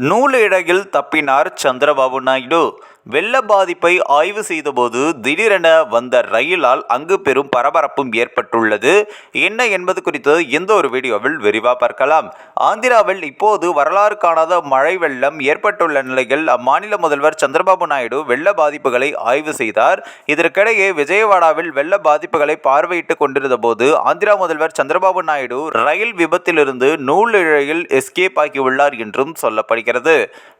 நூலிழையில் தப்பினார் சந்திரபாபு நாயுடு. வெள்ள பாதிப்பை ஆய்வு செய்தபோது திடீரென வந்த ரயிலால் அங்கு பெரும் பரபரப்பும் ஏற்பட்டுள்ளது. என்ன என்பது குறித்து இந்த ஒரு வீடியோவில் விரிவாக பார்க்கலாம். ஆந்திராவில் இப்போது வரலாறு காணாத மழை வெள்ளம் ஏற்பட்டுள்ள நிலையில் அம்மாநில முதல்வர் சந்திரபாபு நாயுடு வெள்ள பாதிப்புகளை ஆய்வு செய்தார். இதற்கிடையே விஜயவாடாவில் வெள்ள பாதிப்புகளை பார்வையிட்டுக் கொண்டிருந்த போது ஆந்திரா முதல்வர் சந்திரபாபு நாயுடு ரயில் விபத்திலிருந்து நூலிழையில் எஸ்கேப் ஆகியுள்ளார் என்றும் சொல்லப்படுகிறது.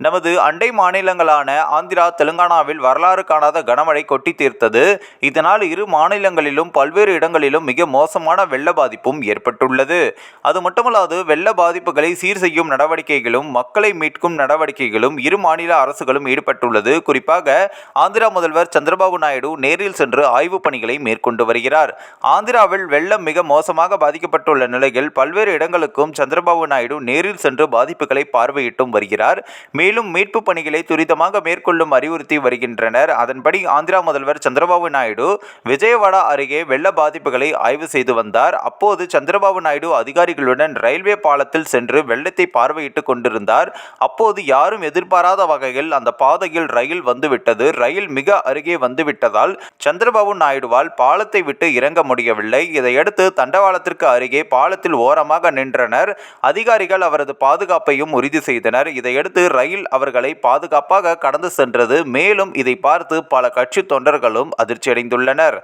நமது அண்டை மாநிலங்களான ஆந்திரா தெலங்கானாவில் வரலாறு காணாத கனமழை கொட்டி தீர்த்தது. இதனால் இரு மாநிலங்களிலும் பல்வேறு இடங்களிலும் மிக மோசமான வெள்ள பாதிப்பும் ஏற்பட்டுள்ளது. அது மட்டுமல்லாது வெள்ள பாதிப்புகளை சீர் செய்யும் நடவடிக்கைகளும் மக்களை மீட்கும் நடவடிக்கைகளும் இரு மாநில அரசுகளும் ஈடுபட்டுள்ளது. குறிப்பாக ஆந்திரா முதல்வர் சந்திரபாபு நாயுடு நேரில் சென்று ஆய்வுப் பணிகளை மேற்கொண்டு வருகிறார். ஆந்திராவில் வெள்ளம் மிக மோசமாக பாதிக்கப்பட்டுள்ள நிலையில் பல்வேறு இடங்களுக்கும் சந்திரபாபு நாயுடு நேரில் சென்று பாதிப்புகளை பார்வையிட்டும் வருகிறார். மேலும் மீட்பு பணிகளை துரிதமாக மேற்கொள்ளும் அறிவுறுத்தி வருகின்றனர். அதன்படி ஆந்திரா முதல்வர் சந்திரபாபு நாயுடு விஜயவாடா அருகே வெள்ள பாதிப்புகளை ஆய்வு செய்து வந்தார். அப்போது சந்திரபாபு நாயுடு அதிகாரிகளுடன் ரயில்வே பாலத்தில் சென்று வெள்ளத்தை பார்வையிட்டுக் கொண்டிருந்தார். அப்போது யாரும் எதிர்பாராத வகையில் அந்த பாதையில் ரயில் வந்துவிட்டது. ரயில் மிக அருகே வந்துவிட்டதால் சந்திரபாபு நாயுடுவால் பாலத்தை விட்டு இறங்க முடியவில்லை. இதையடுத்து தண்டவாளத்திற்கு அருகே பாலத்தில் ஓரமாக நின்றனர். அதிகாரிகள் அவரது பாதுகாப்பையும் உறுதி செய்தனர். இதையடுத்து ரயில் அவர்களை பாதுகாப்பாக கடந்து சென்றது. மேலும் இதை பார்த்து பல கட்சி தொண்டர்களும் அதிர்ச்சியடைந்துள்ளனர்.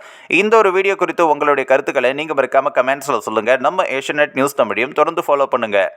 இந்த ஒரு வீடியோ குறித்து உங்களுடைய கருத்துக்களை நீங்கள் மறக்காமல் கமெண்ட்ஸில் சொல்லுங்கள் நம்ம ஏஷியநெட் நியூஸ் தமிழையும் தொடர்ந்து ஃபாலோ பண்ணுங்கள்